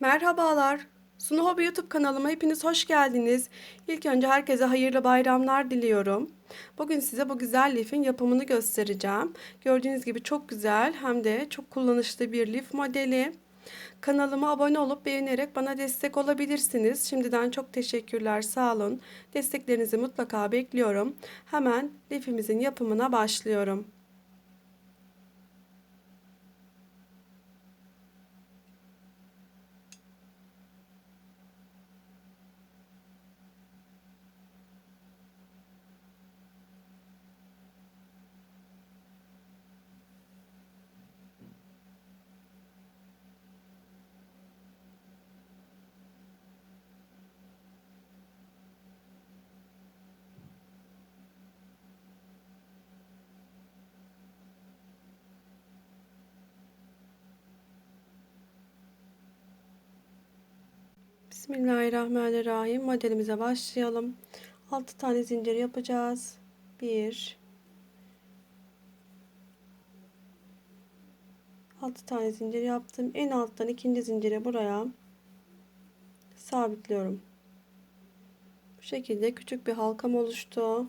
Merhabalar. Sunu Hobi YouTube kanalıma hepiniz hoş geldiniz. İlk önce herkese hayırlı bayramlar diliyorum. Bugün size bu güzel lifin yapımını göstereceğim. Gördüğünüz gibi çok güzel hem de çok kullanışlı bir lif modeli. Kanalıma abone olup beğenerek bana destek olabilirsiniz. Şimdiden çok teşekkürler, sağ olun. Desteklerinizi mutlaka bekliyorum. Hemen lifimizin yapımına başlıyorum. Bismillahirrahmanirrahim. Modelimize başlayalım. 6 tane zincir yapacağız. 1 6 tane zincir yaptım. En alttan ikinci zincire buraya sabitliyorum. Bu şekilde küçük bir halkam oluştu.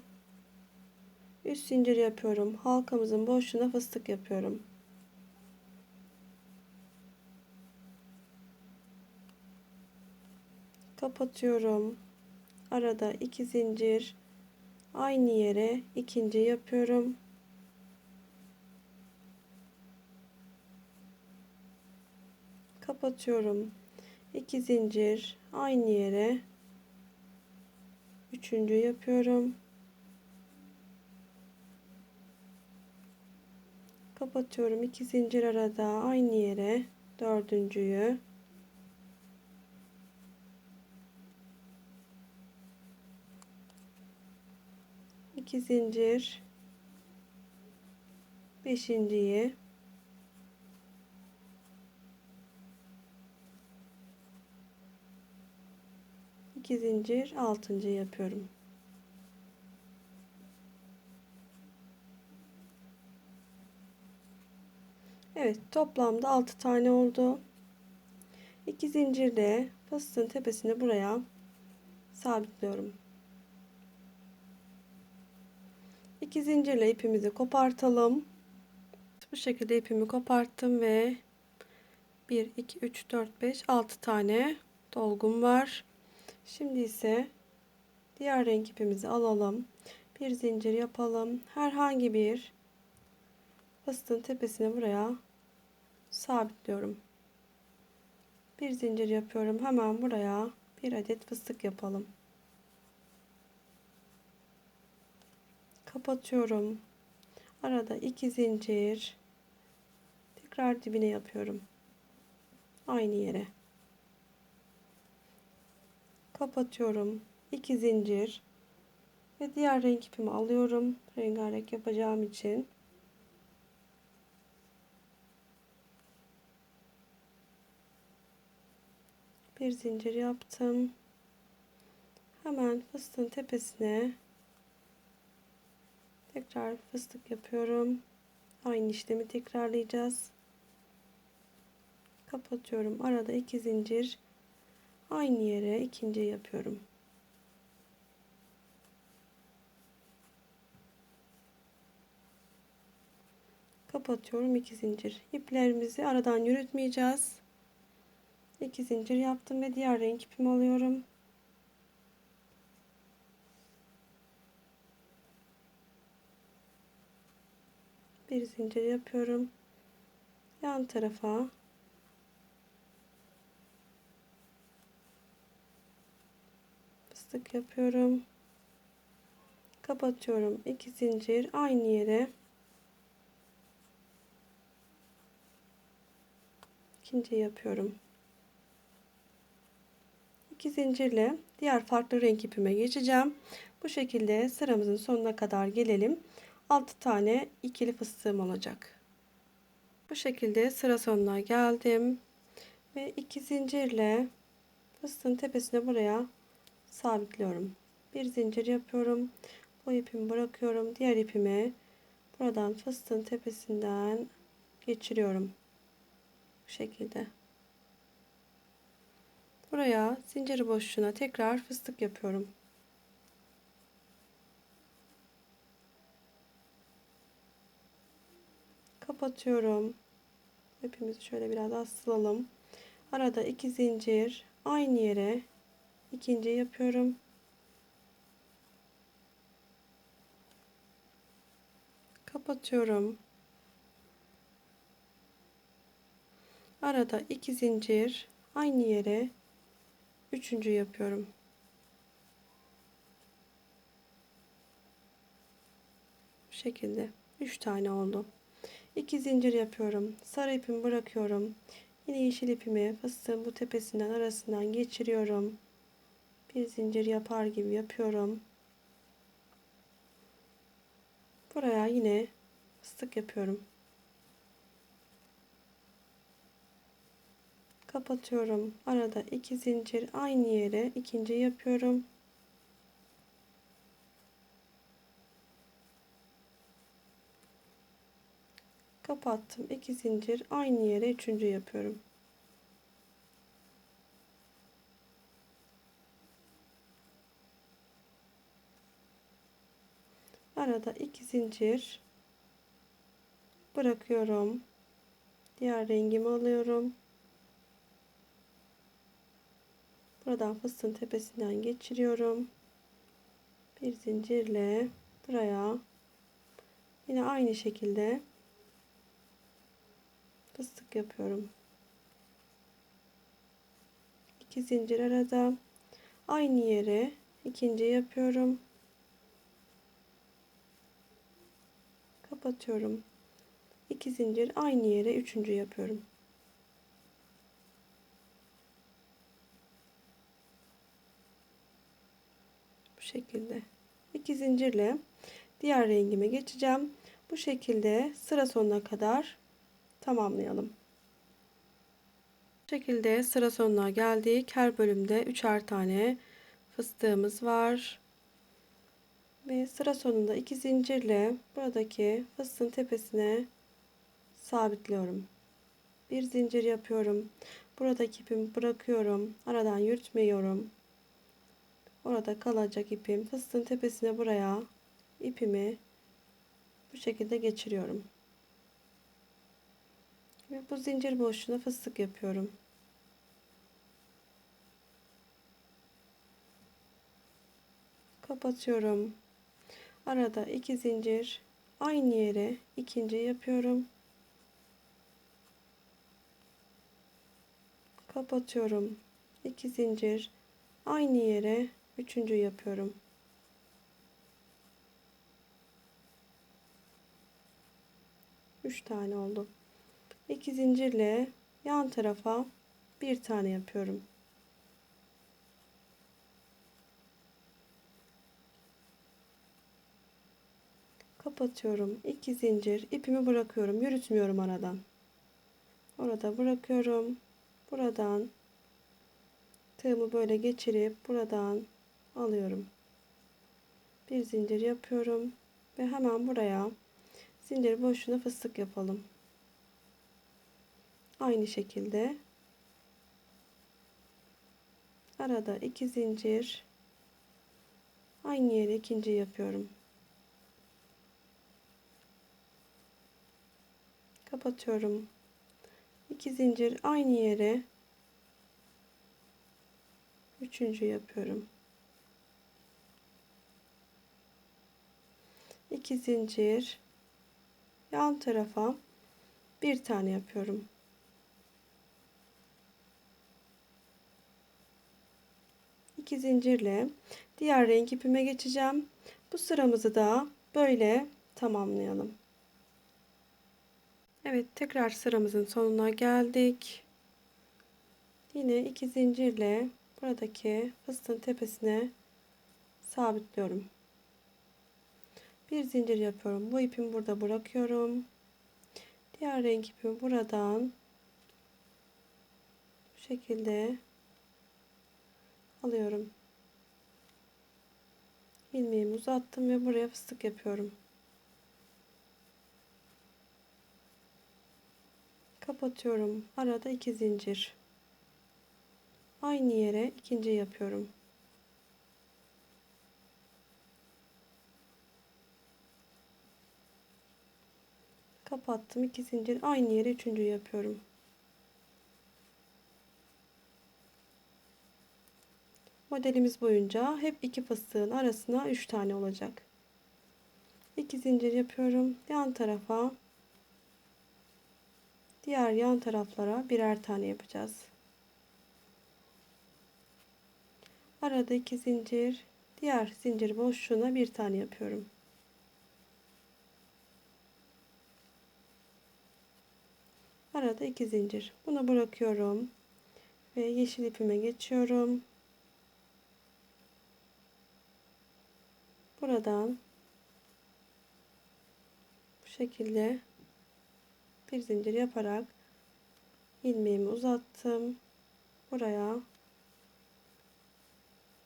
Üst zincir yapıyorum. Halkamızın boşluğuna fıstık yapıyorum. Kapatıyorum. Arada iki zincir aynı yere ikinci yapıyorum. Kapatıyorum. iki zincir aynı yere üçüncü yapıyorum. Kapatıyorum. iki zincir arada aynı yere dördüncüyü 2 zincir beşinciyi iki zincir altıncı yapıyorum. Evet toplamda 6 tane oldu. 2 zincirle fıstığın tepesini buraya sabitliyorum. 2 zincirle ipimizi kopartalım. Bu şekilde ipimi koparttım ve 1 2 3 4 5 6 tane dolgum var. Şimdi ise diğer renk ipimizi alalım. Bir zincir yapalım. Herhangi bir fıstığın tepesine buraya sabitliyorum. Bir zincir yapıyorum. Hemen buraya bir adet fıstık yapalım. Kapatıyorum. Arada iki zincir tekrar dibine yapıyorum. Aynı yere. Kapatıyorum. iki zincir ve diğer renk ipimi alıyorum. Rengarenk yapacağım için. Bir zincir yaptım. Hemen fıstığın tepesine Tekrar fıstık yapıyorum. Aynı işlemi tekrarlayacağız. Kapatıyorum. Arada iki zincir. Aynı yere ikinci yapıyorum. Kapatıyorum iki zincir. İplerimizi aradan yürütmeyeceğiz. İki zincir yaptım ve diğer renk ipimi alıyorum. Bir zincir yapıyorum. Yan tarafa. Fıstık yapıyorum. Kapatıyorum. İki zincir aynı yere. İkinci yapıyorum. İki zincirle diğer farklı renk ipime geçeceğim. Bu şekilde sıramızın sonuna kadar gelelim 6 tane ikili fıstığım olacak. Bu şekilde sıra sonuna geldim. Ve iki zincirle fıstığın tepesine buraya sabitliyorum. Bir zincir yapıyorum. Bu ipimi bırakıyorum. Diğer ipimi buradan fıstığın tepesinden geçiriyorum. Bu şekilde. Buraya zincir boşluğuna tekrar fıstık yapıyorum. Kapatıyorum. İpimizi şöyle biraz asılalım. Arada iki zincir aynı yere ikinci yapıyorum. Kapatıyorum. Arada iki zincir aynı yere üçüncü yapıyorum. Bu şekilde üç tane oldu. 2 zincir yapıyorum. Sarı ipimi bırakıyorum. Yine yeşil ipimi fıstığın bu tepesinden arasından geçiriyorum. Bir zincir yapar gibi yapıyorum. Buraya yine fıstık yapıyorum. Kapatıyorum. Arada iki zincir aynı yere ikinci yapıyorum. Kapattım. 2 zincir aynı yere üçüncü yapıyorum. Arada iki zincir bırakıyorum. Diğer rengimi alıyorum. Buradan fıstığın tepesinden geçiriyorum. Bir zincirle buraya yine aynı şekilde fıstık yapıyorum. 2 zincir arada aynı yere ikinci yapıyorum. Kapatıyorum. 2 zincir aynı yere üçüncü yapıyorum. Bu şekilde. 2 zincirle diğer rengime geçeceğim. Bu şekilde sıra sonuna kadar tamamlayalım. Bu şekilde sıra sonuna geldik. Her bölümde üçer tane fıstığımız var. Ve sıra sonunda iki zincirle buradaki fıstığın tepesine sabitliyorum. Bir zincir yapıyorum. Buradaki ipimi bırakıyorum. Aradan yürütmüyorum. Orada kalacak ipim fıstığın tepesine buraya ipimi bu şekilde geçiriyorum. Ve bu zincir boşluğuna fıstık yapıyorum. Kapatıyorum. Arada iki zincir aynı yere ikinci yapıyorum. Kapatıyorum. iki zincir aynı yere üçüncü yapıyorum. Üç tane oldu. 2 zincirle yan tarafa bir tane yapıyorum. Kapatıyorum. 2 zincir ipimi bırakıyorum. Yürütmüyorum aradan. Orada bırakıyorum. Buradan tığımı böyle geçirip buradan alıyorum. Bir zincir yapıyorum ve hemen buraya zincir boşluğuna fıstık yapalım aynı şekilde. Arada iki zincir. Aynı yere ikinci yapıyorum. Kapatıyorum. İki zincir aynı yere. Üçüncü yapıyorum. İki zincir. Yan tarafa bir tane yapıyorum 2 zincirle diğer renk ipime geçeceğim. Bu sıramızı da böyle tamamlayalım. Evet tekrar sıramızın sonuna geldik. Yine iki zincirle buradaki fıstığın tepesine sabitliyorum. Bir zincir yapıyorum. Bu ipimi burada bırakıyorum. Diğer renk ipimi buradan bu şekilde alıyorum. ilmeğimi uzattım ve buraya fıstık yapıyorum. Kapatıyorum. Arada iki zincir. aynı yere ikinci yapıyorum. Kapattım. iki zincir aynı yere üçüncü yapıyorum. Modelimiz boyunca hep iki fıstığın arasına üç tane olacak. 2 zincir yapıyorum. Yan tarafa diğer yan taraflara birer tane yapacağız. Arada iki zincir, diğer zincir boşluğuna bir tane yapıyorum. Arada iki zincir. Bunu bırakıyorum ve yeşil ipime geçiyorum. Buradan bu şekilde bir zincir yaparak ilmeğimi uzattım. Buraya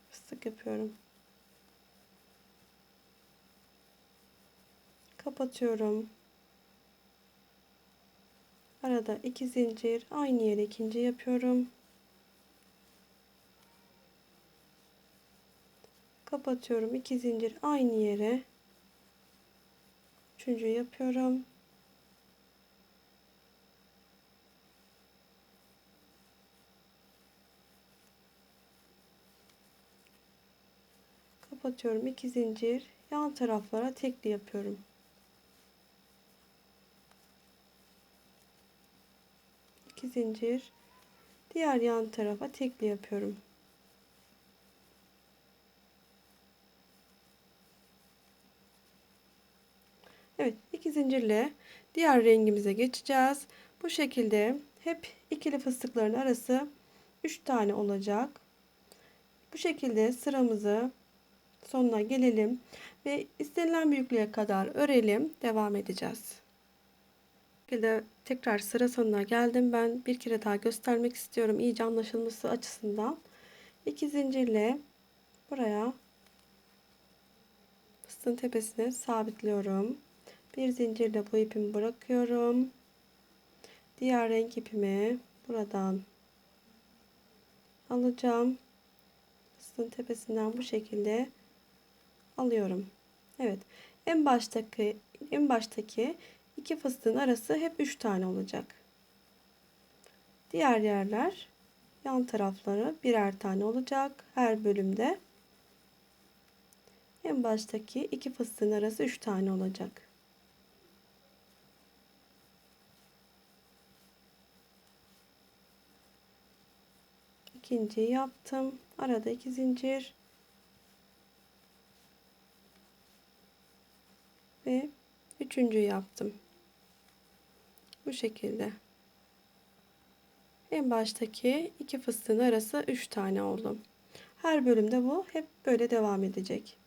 fıstık yapıyorum. Kapatıyorum. Arada iki zincir aynı yere ikinci yapıyorum. Kapatıyorum. iki zincir aynı yere. Üçüncü yapıyorum. Kapatıyorum. iki zincir yan taraflara tekli yapıyorum. iki zincir diğer yan tarafa tekli yapıyorum. Evet iki zincirle diğer rengimize geçeceğiz. Bu şekilde hep ikili fıstıkların arası 3 tane olacak. Bu şekilde sıramızı sonuna gelelim ve istenilen büyüklüğe kadar örelim. Devam edeceğiz. Bu şekilde tekrar sıra sonuna geldim. Ben bir kere daha göstermek istiyorum iyice anlaşılması açısından. 2 zincirle buraya fıstığın tepesine sabitliyorum. Bir zincirle bu ipimi bırakıyorum. Diğer renk ipimi buradan alacağım. Fıstığın tepesinden bu şekilde alıyorum. Evet. En baştaki en baştaki iki fıstığın arası hep 3 tane olacak. Diğer yerler yan tarafları birer tane olacak her bölümde. En baştaki iki fıstığın arası 3 tane olacak. İkinciyi yaptım. Arada iki zincir. Ve üçüncü yaptım. Bu şekilde. En baştaki iki fıstığın arası üç tane oldu. Her bölümde bu hep böyle devam edecek.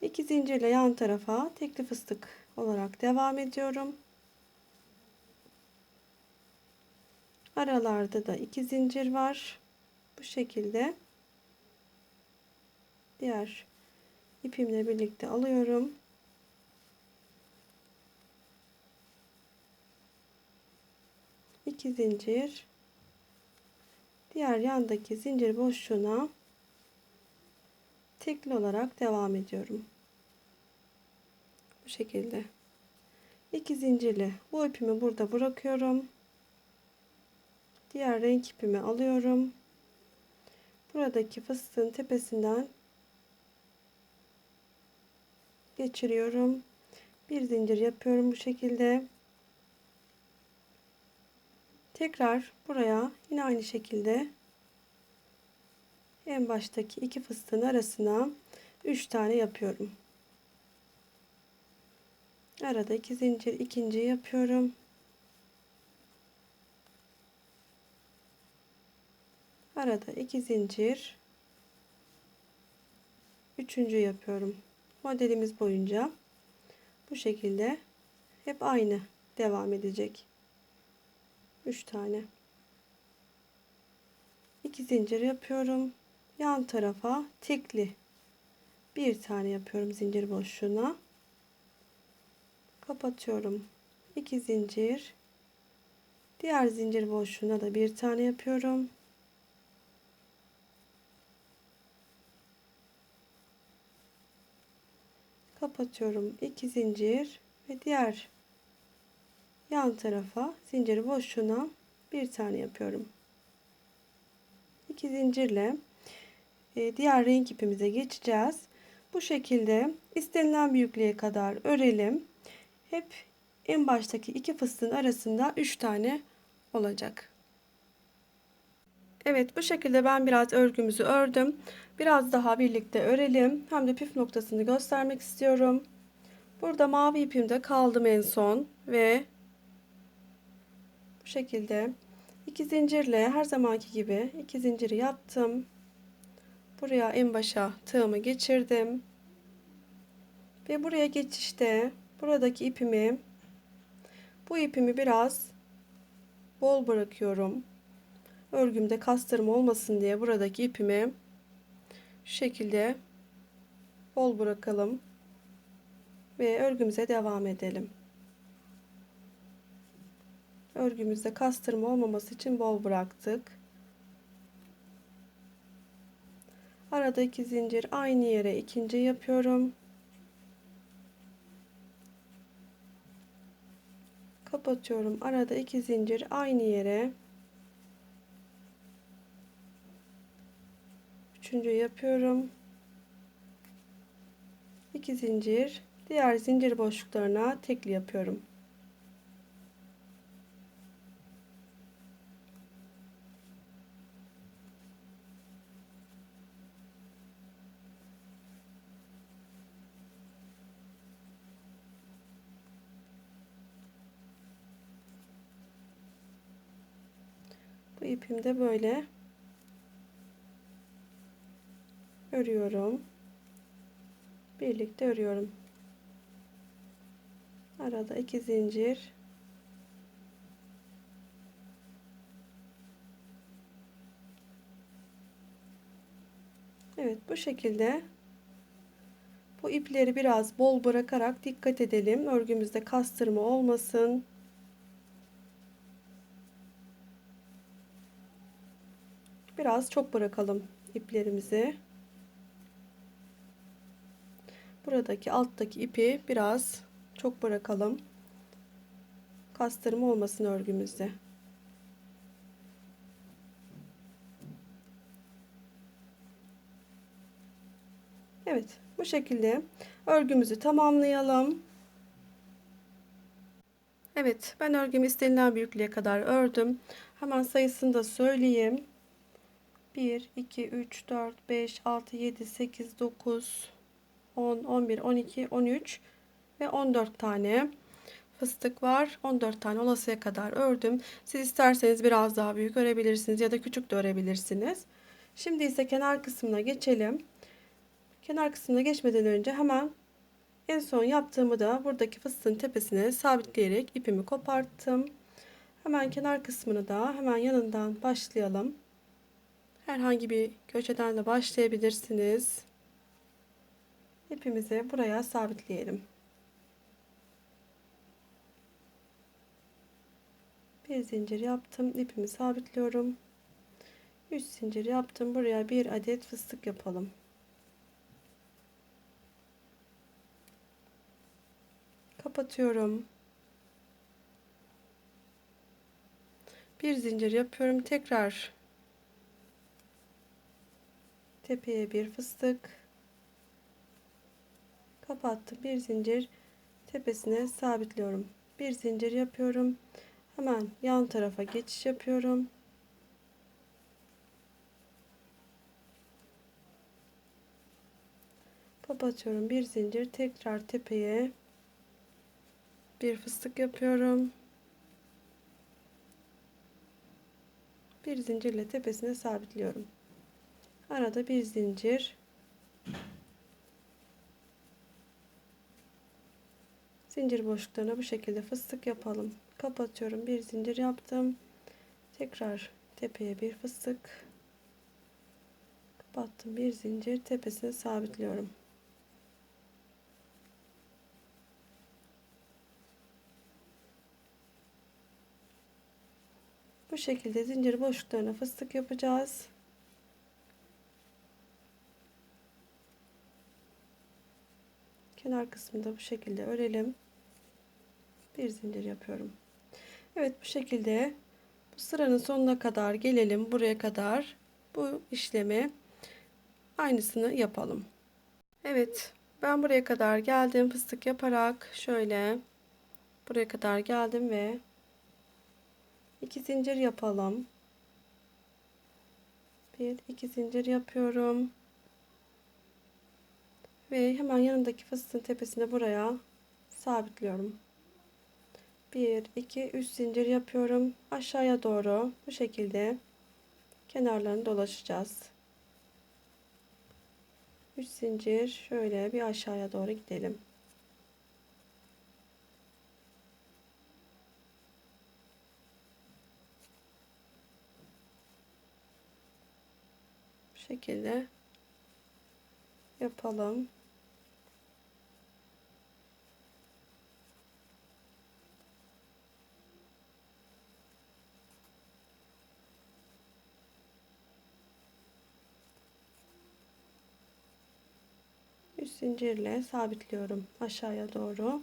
İki zincirle yan tarafa tekli fıstık olarak devam ediyorum. Aralarda da iki zincir var. Bu şekilde diğer ipimle birlikte alıyorum. İki zincir diğer yandaki zincir boşluğuna tekli olarak devam ediyorum. Bu şekilde. iki zincirli bu ipimi burada bırakıyorum. Diğer renk ipimi alıyorum. Buradaki fıstığın tepesinden geçiriyorum. Bir zincir yapıyorum bu şekilde. Tekrar buraya yine aynı şekilde en baştaki iki fıstığın arasına 3 tane yapıyorum. Arada iki zincir ikinci yapıyorum. Arada iki zincir. Üçüncü yapıyorum. Modelimiz boyunca. Bu şekilde hep aynı devam edecek. 3 tane. 2 zincir yapıyorum. Yan tarafa tekli bir tane yapıyorum zincir boşluğuna. Kapatıyorum. 2 zincir. Diğer zincir boşluğuna da bir tane yapıyorum kapatıyorum. 2 zincir ve diğer yan tarafa zincir boşluğuna bir tane yapıyorum. 2 zincirle e, diğer renk ipimize geçeceğiz. Bu şekilde istenilen büyüklüğe kadar örelim. Hep en baştaki iki fıstığın arasında 3 tane olacak. Evet bu şekilde ben biraz örgümüzü ördüm. Biraz daha birlikte örelim. Hem de püf noktasını göstermek istiyorum. Burada mavi ipimde kaldım en son ve bu şekilde iki zincirle her zamanki gibi iki zinciri yaptım. Buraya en başa tığımı geçirdim. Ve buraya geçişte buradaki ipimi bu ipimi biraz bol bırakıyorum. Örgümde kastırma olmasın diye buradaki ipimi şekilde bol bırakalım ve örgümüze devam edelim. Örgümüzde kastırma olmaması için bol bıraktık. Arada iki zincir aynı yere ikinci yapıyorum. Kapatıyorum. Arada iki zincir aynı yere üçüncü yapıyorum. 2 zincir diğer zincir boşluklarına tekli yapıyorum. Bu ipimde böyle örüyorum. Birlikte örüyorum. Arada iki zincir. Evet bu şekilde bu ipleri biraz bol bırakarak dikkat edelim. Örgümüzde kastırma olmasın. Biraz çok bırakalım iplerimizi. Buradaki alttaki ipi biraz çok bırakalım. Kastırma olmasın örgümüzde. Evet bu şekilde örgümüzü tamamlayalım. Evet ben örgümü istenilen büyüklüğe kadar ördüm. Hemen sayısını da söyleyeyim. 1, 2, 3, 4, 5, 6, 7, 8, 9, 10, 11, 12, 13 ve 14 tane fıstık var. 14 tane olasıya kadar ördüm. Siz isterseniz biraz daha büyük örebilirsiniz ya da küçük de örebilirsiniz. Şimdi ise kenar kısmına geçelim. Kenar kısmına geçmeden önce hemen en son yaptığımı da buradaki fıstığın tepesine sabitleyerek ipimi koparttım. Hemen kenar kısmını da hemen yanından başlayalım. Herhangi bir köşeden de başlayabilirsiniz. İpimizi buraya sabitleyelim. Bir zincir yaptım. ipimi sabitliyorum. 3 zincir yaptım. Buraya bir adet fıstık yapalım. Kapatıyorum. Bir zincir yapıyorum. Tekrar tepeye bir fıstık kapattım. Bir zincir tepesine sabitliyorum. Bir zincir yapıyorum. Hemen yan tarafa geçiş yapıyorum. Kapatıyorum. Bir zincir tekrar tepeye. Bir fıstık yapıyorum. Bir zincirle tepesine sabitliyorum. Arada bir zincir zincir boşluklarına bu şekilde fıstık yapalım. Kapatıyorum. Bir zincir yaptım. Tekrar tepeye bir fıstık. Kapattım. Bir zincir tepesine sabitliyorum. Bu şekilde zincir boşluklarına fıstık yapacağız Kenar kısmını da bu şekilde örelim. Bir zincir yapıyorum. Evet bu şekilde bu sıranın sonuna kadar gelelim. Buraya kadar bu işlemi aynısını yapalım. Evet ben buraya kadar geldim fıstık yaparak şöyle buraya kadar geldim ve iki zincir yapalım. Bir iki zincir yapıyorum. Ve hemen yanındaki fıstığın tepesine buraya sabitliyorum. 1 2 3 zincir yapıyorum. Aşağıya doğru bu şekilde kenarlarını dolaşacağız. 3 zincir şöyle bir aşağıya doğru gidelim. Bu şekilde yapalım. Üç zincirle sabitliyorum aşağıya doğru.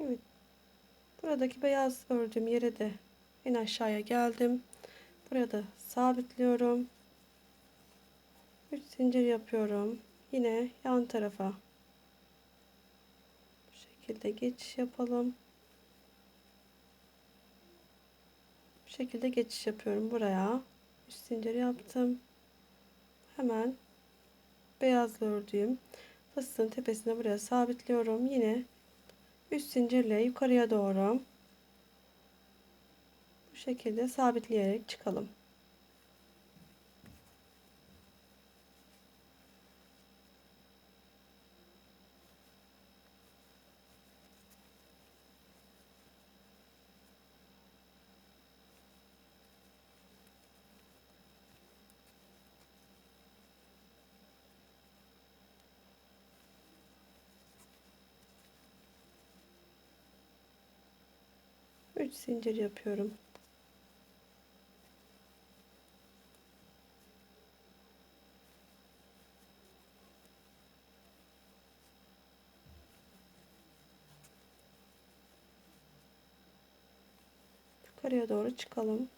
Evet. Buradaki beyaz ördüğüm yere de en aşağıya geldim. Buraya da sabitliyorum. 3 zincir yapıyorum. Yine yan tarafa bu şekilde geçiş yapalım. Bu şekilde geçiş yapıyorum buraya. 3 zincir yaptım. Hemen beyazla ördüğüm fıstığın tepesine buraya sabitliyorum. Yine 3 zincirle yukarıya doğru bu şekilde sabitleyerek çıkalım. Üç zincir yapıyorum. Yukarıya doğru çıkalım.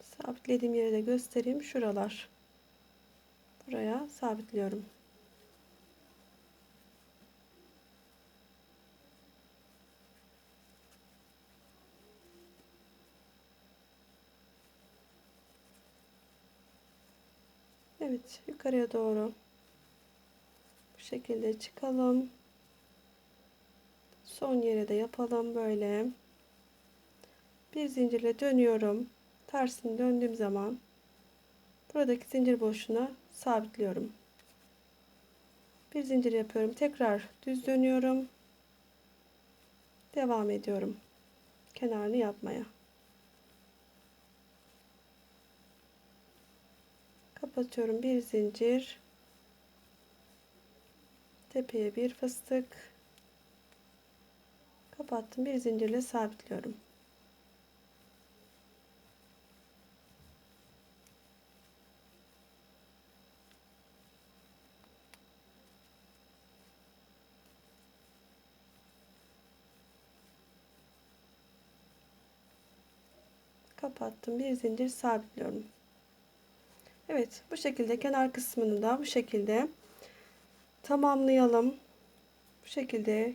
Sabitlediğim yeri de göstereyim. Şuralar. Buraya sabitliyorum. Evet, yukarıya doğru bu şekilde çıkalım. Son yere de yapalım böyle. Bir zincirle dönüyorum. Tersini döndüğüm zaman buradaki zincir boşluğuna sabitliyorum. Bir zincir yapıyorum. Tekrar düz dönüyorum. Devam ediyorum. Kenarını yapmaya. Kapatıyorum. Bir zincir. Tepeye bir fıstık. Kapattım. Bir zincirle sabitliyorum. Kapattım. Bir zincir sabitliyorum Evet bu şekilde kenar kısmını da bu şekilde tamamlayalım. Bu şekilde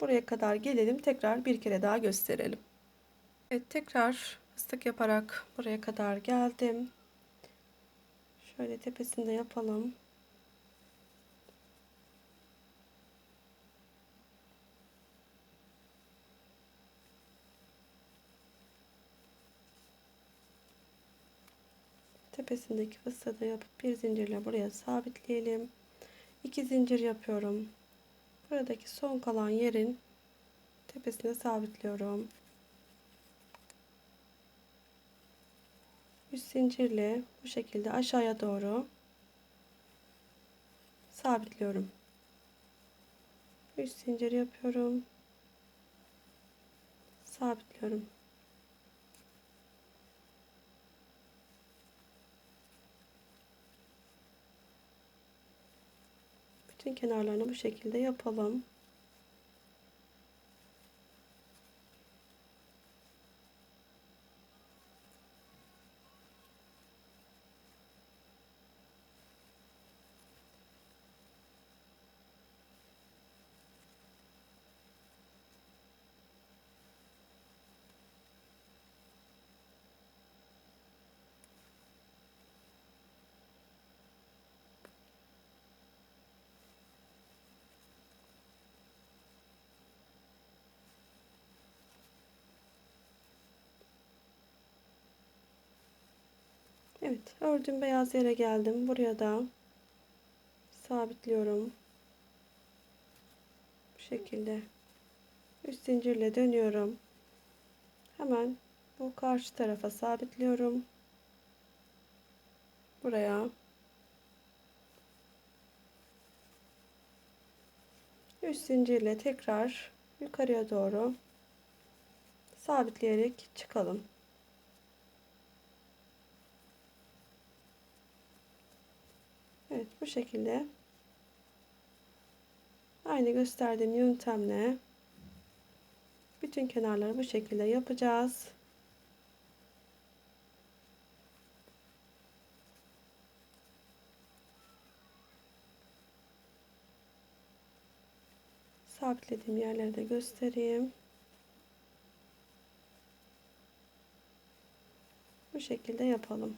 buraya kadar gelelim. Tekrar bir kere daha gösterelim. Evet tekrar fıstık yaparak buraya kadar geldim. Şöyle tepesinde yapalım. Tepesindeki fıstığı yapıp bir zincirle buraya sabitleyelim. 2 zincir yapıyorum. Buradaki son kalan yerin tepesine sabitliyorum. 3 zincirle bu şekilde aşağıya doğru sabitliyorum. 3 zincir yapıyorum. Sabitliyorum. Bütün kenarlarını bu şekilde yapalım. Evet, ördüğüm beyaz yere geldim. Buraya da sabitliyorum. Bu şekilde. Üst zincirle dönüyorum. Hemen bu karşı tarafa sabitliyorum. Buraya. Üst zincirle tekrar yukarıya doğru sabitleyerek çıkalım. Evet bu şekilde aynı gösterdiğim yöntemle bütün kenarları bu şekilde yapacağız. Sabitlediğim yerleri de göstereyim. Bu şekilde yapalım.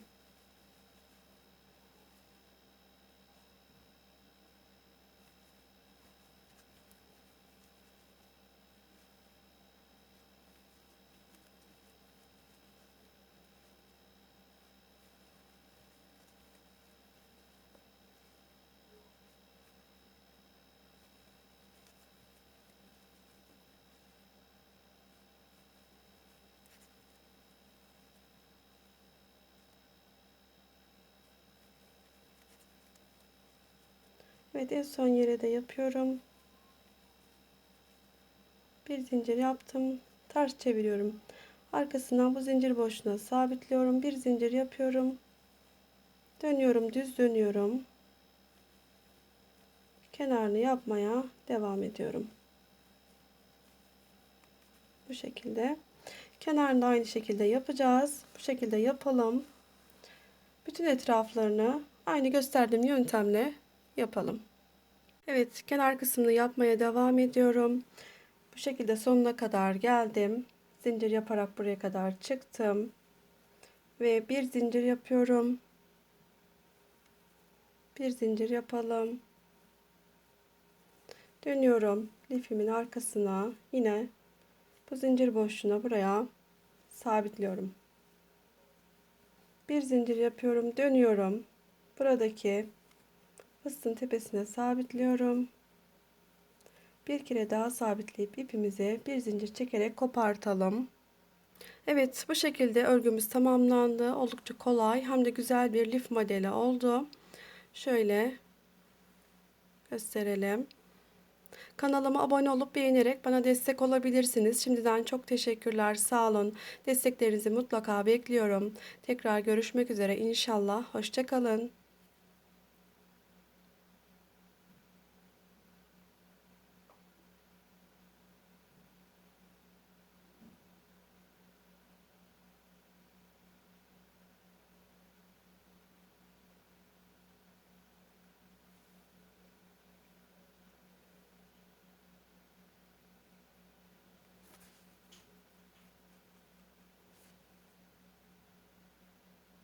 Evet en son yere de yapıyorum. Bir zincir yaptım. Ters çeviriyorum. Arkasından bu zincir boşluğuna sabitliyorum. Bir zincir yapıyorum. Dönüyorum, düz dönüyorum. Kenarını yapmaya devam ediyorum. Bu şekilde. Kenarını da aynı şekilde yapacağız. Bu şekilde yapalım. Bütün etraflarını aynı gösterdiğim yöntemle yapalım. Evet kenar kısmını yapmaya devam ediyorum. Bu şekilde sonuna kadar geldim. Zincir yaparak buraya kadar çıktım. Ve bir zincir yapıyorum. Bir zincir yapalım. Dönüyorum lifimin arkasına. Yine bu zincir boşluğuna buraya sabitliyorum. Bir zincir yapıyorum. Dönüyorum. Buradaki fıstığın tepesine sabitliyorum. Bir kere daha sabitleyip ipimizi bir zincir çekerek kopartalım. Evet bu şekilde örgümüz tamamlandı. Oldukça kolay hem de güzel bir lif modeli oldu. Şöyle gösterelim. Kanalıma abone olup beğenerek bana destek olabilirsiniz. Şimdiden çok teşekkürler. Sağ olun. Desteklerinizi mutlaka bekliyorum. Tekrar görüşmek üzere inşallah. Hoşçakalın.